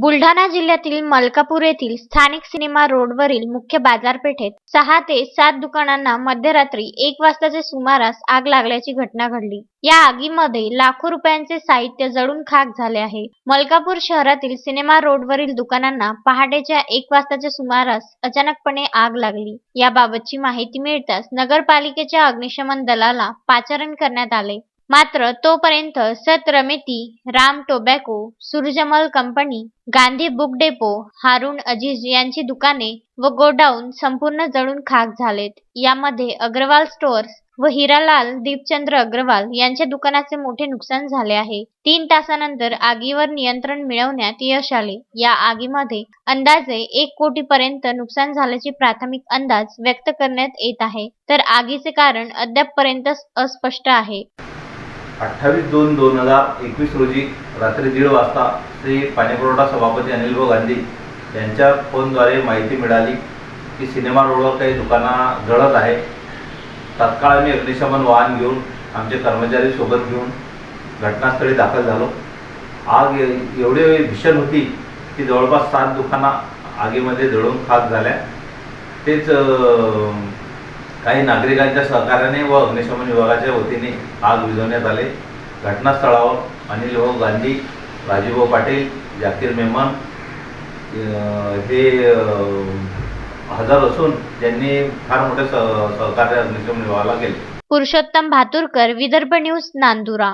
बुलढाणा जिल्ह्यातील मलकापूर येथील स्थानिक सिनेमा रोडवरील मुख्य बाजारपेठेत सहा ते सात दुकानांना मध्यरात्री एक वाजताच्या सुमारास आग लागल्याची घटना घडली. या आगीमध्ये लाखो रुपयांचे साहित्य जळून खाक झाले आहे. मलकापूर शहरातील सिनेमा रोडवरील दुकानांना पहाटेच्या एक वाजताच्या सुमारास अचानकपणे आग लागली. याबाबतची माहिती मिळताच नगरपालिकेच्या अग्निशमन दलाला पाचारण करण्यात आले. मात्र तोपर्यंत सतरमेती Ram tobacco Surajmal company Gandhi book depot Haroon Aziz यांची दुकाने व गोडाऊन संपूर्ण जळून खाक झालेत. यामध्ये अग्रवाल स्टोअर्स व हिरालाल दीपचंद्र अग्रवाल यांच्या दुकानाचे मोठे नुकसान झाले आहे. तीन तासानंतर आगीवर नियंत्रण मिळवण्यात यश आले. या आगीमध्ये अंदाजे एक कोटीपर्यंत नुकसान झाल्याचे प्राथमिक अंदाज व्यक्त करण्यात येत आहे. तर आगीचे कारण अद्यापपर्यंत अस्पष्ट आहे. अठ्ठावीस दोन दोन हजार एकवीस रोजी रात्री दीड वाजता श्री पाणीपुरवठा सभापती अनिलभाऊ गांधी यांच्या फोनद्वारे माहिती मिळाली की सिनेमा रोडवर काही दुकानं जळत आहे तत्काळ आम्ही अग्निशमन वाहन घेऊन आमचे कर्मचारी सोबत घेऊन घटनास्थळी दाखल झालो. आग एवढी भीषण होती की जवळपास सात दुकानं आगीमध्ये जळून खाक झाल्या. तेच काही नागरिकांच्या सहकार्याने व अग्निशमन विभागाच्या वतीने आग विझवण्यात आले. घटनास्थळावर अनिल भाऊ गांधी राजीवभाऊ पाटील जाकीर मेमन हे हजर असून त्यांनी फार मोठे सहकार्य अग्निशमन विभागाला केले. पुरुषोत्तम भातुरकर विदर्भ न्यूज नांदुरा.